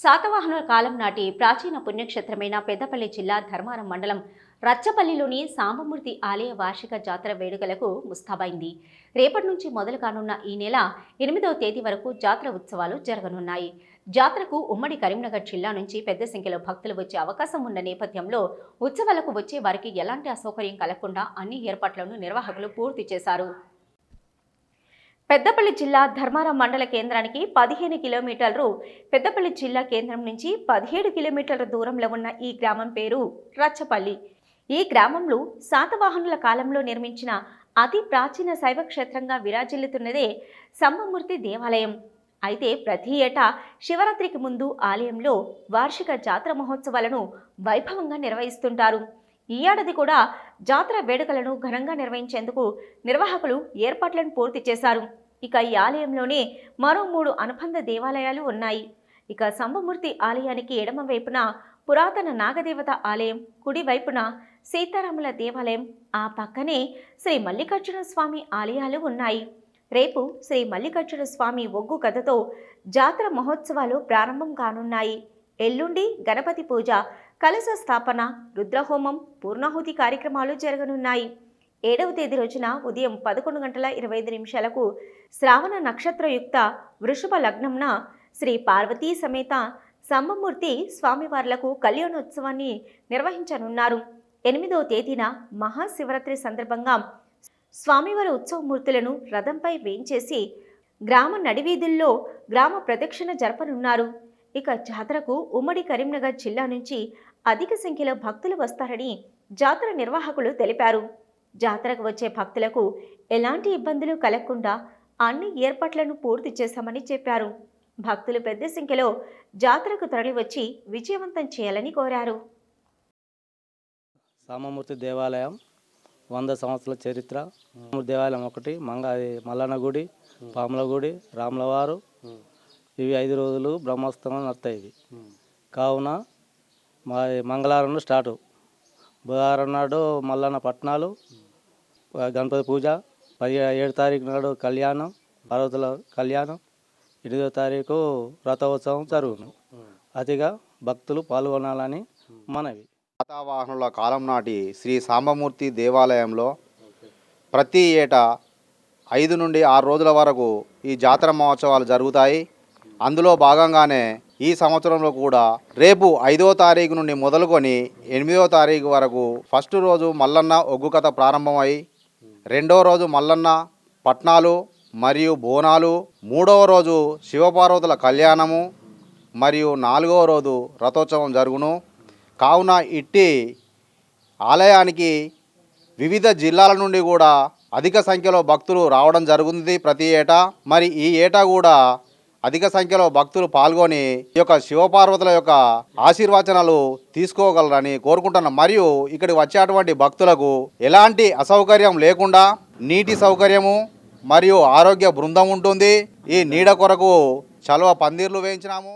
శాతవాహనుల కాలం నాటి ప్రాచీన పుణ్యక్షేత్రమైన పెద్దపల్లి జిల్లా ధర్మారం మండలం రచ్చపల్లిలోని సాంబమూర్తి ఆలయ వార్షిక జాతర వేడుకలకు ముస్తాబైంది. రేపటి నుంచి మొదలు కానున్న ఈ నెల ఎనిమిదవ తేదీ వరకు జాతర ఉత్సవాలు జరగనున్నాయి. జాతరకు ఉమ్మడి కరీంనగర్ జిల్లా నుంచి పెద్ద సంఖ్యలో భక్తులు వచ్చే అవకాశం ఉన్న నేపథ్యంలో ఉత్సవాలకు వచ్చే వారికి ఎలాంటి అసౌకర్యం కలగకుండా అన్ని ఏర్పాట్లను నిర్వాహకులు పూర్తి చేశారు. పెద్దపల్లి జిల్లా ధర్మారం మండల కేంద్రానికి పదిహేను కిలోమీటర్లు పెద్దపల్లి జిల్లా కేంద్రం నుంచి పదిహేడు కిలోమీటర్ల దూరంలో ఉన్న ఈ గ్రామం పేరు రచ్చపల్లి. ఈ గ్రామంలో శాతవాహనుల కాలంలో నిర్మించిన అతి ప్రాచీన శైవ క్షేత్రంగా విరాజిల్లుతున్నదే సంబమూర్తి దేవాలయం. అయితే ప్రతి ఏటా శివరాత్రికి ముందు ఆలయంలో వార్షిక జాతర మహోత్సవాలను వైభవంగా నిర్వహిస్తుంటారు. ఈ ఏడాది కూడా జాతర వేడుకలను ఘనంగా నిర్వహించేందుకు నిర్వాహకులు ఏర్పాట్లను పూర్తి చేశారు. ఇక ఈ ఆలయంలోనే మరో మూడు అనుబంధ దేవాలయాలు ఉన్నాయి. ఇక సంబమూర్తి ఆలయానికి ఎడమ వైపున పురాతన నాగదేవత ఆలయం కుడి వైపున సీతారాముల దేవాలయం ఆ పక్కనే శ్రీ మల్లికార్జున స్వామి ఆలయాలు ఉన్నాయి. రేపు శ్రీ మల్లికార్జున స్వామి ఒగ్గు కథతో జాతర మహోత్సవాలు ప్రారంభం కానున్నాయి. ఎల్లుండి గణపతి పూజ కలశ స్థాపన రుద్రహోమం పూర్ణాహుతి కార్యక్రమాలు జరగనున్నాయి. ఏడవ తేదీ రోజున ఉదయం పదకొండు గంటల ఇరవై ఐదు నిమిషాలకు శ్రావణ నక్షత్రయుక్త వృషభ లగ్నంన శ్రీ పార్వతీ సమేత సమ్మమూర్తి స్వామివార్లకు కళ్యాణోత్సవాన్ని నిర్వహించనున్నారు. ఎనిమిదవ తేదీన మహాశివరాత్రి సందర్భంగా స్వామివారి ఉత్సవమూర్తులను రథంపై వేయించేసి గ్రామ నడివీధుల్లో గ్రామ ప్రదక్షిణ జరపనున్నారు. ఇక జాతరకు ఉమ్మడి కరీంనగర్ జిల్లా నుంచి అధిక సంఖ్యలో భక్తులు వస్తారని జాతర నిర్వాహకులు తెలిపారు. జాతరకు వచ్చే భక్తులకు ఎలాంటి ఇబ్బందులు కలగకుండా అన్ని ఏర్పాట్లను పూర్తి చేశామని చెప్పారు. భక్తులు పెద్ద సంఖ్యలో జాతరకు తరలివచ్చి విజయవంతం చేయాలని కోరారు. సామమూర్తి దేవాలయం వంద సంవత్సరాల చరిత్ర. దేవాలయం ఒకటి మంగ అది మల్లన్న గుడి పాముల గుడి రాములవారు. ఇవి ఐదు రోజులు బ్రహ్మోత్సవం నడుతాయి కావున మా మంగళవారం స్టార్ట్. బుధవారం నాడు మల్లన్న పట్నాలు గణపతి పూజ పది ఏడు తారీఖు నాడు కళ్యాణం పార్వతుల కళ్యాణం ఎనిమిదో తారీఖు రథోత్సవం జరుగును. అతిగా భక్తులు పాల్గొనాలని మనవి. శాతవాహనుల కాలం నాటి శ్రీ సాంబమూర్తి దేవాలయంలో ప్రతి ఏటా ఐదు నుండి ఆరు రోజుల వరకు ఈ జాతర మహోత్సవాలు జరుగుతాయి. అందులో భాగంగానే ఈ సంవత్సరంలో కూడా రేపు ఐదో తారీఖు నుండి మొదలుకొని ఎనిమిదో తారీఖు వరకు ఫస్ట్ రోజు మల్లన్న ఒగ్గు కథ ప్రారంభమై రెండో రోజు మల్లన్న పట్నాలు మరియు బోనాలు మూడవ రోజు శివపార్వతుల కళ్యాణము మరియు నాలుగవ రోజు రథోత్సవం జరుగును. కావున ఇట్టి ఆలయానికి వివిధ జిల్లాల నుండి కూడా అధిక సంఖ్యలో భక్తులు రావడం జరుగుతుంది ప్రతి ఏటా. మరి ఈ ఏటా కూడా అధిక సంఖ్యలో భక్తులు పాల్గొని ఈ యొక్క శివపార్వతుల యొక్క ఆశీర్వచనాలు తీసుకోగలరని కోరుకుంటున్నాం. మరియు ఇక్కడికి వచ్చేటువంటి భక్తులకు ఎలాంటి అసౌకర్యం లేకుండా నీటి సౌకర్యము మరియు ఆరోగ్య బృందం ఉంటుంది. ఈ నీడ కొరకు చలవ పందిర్లు వేయించినాము.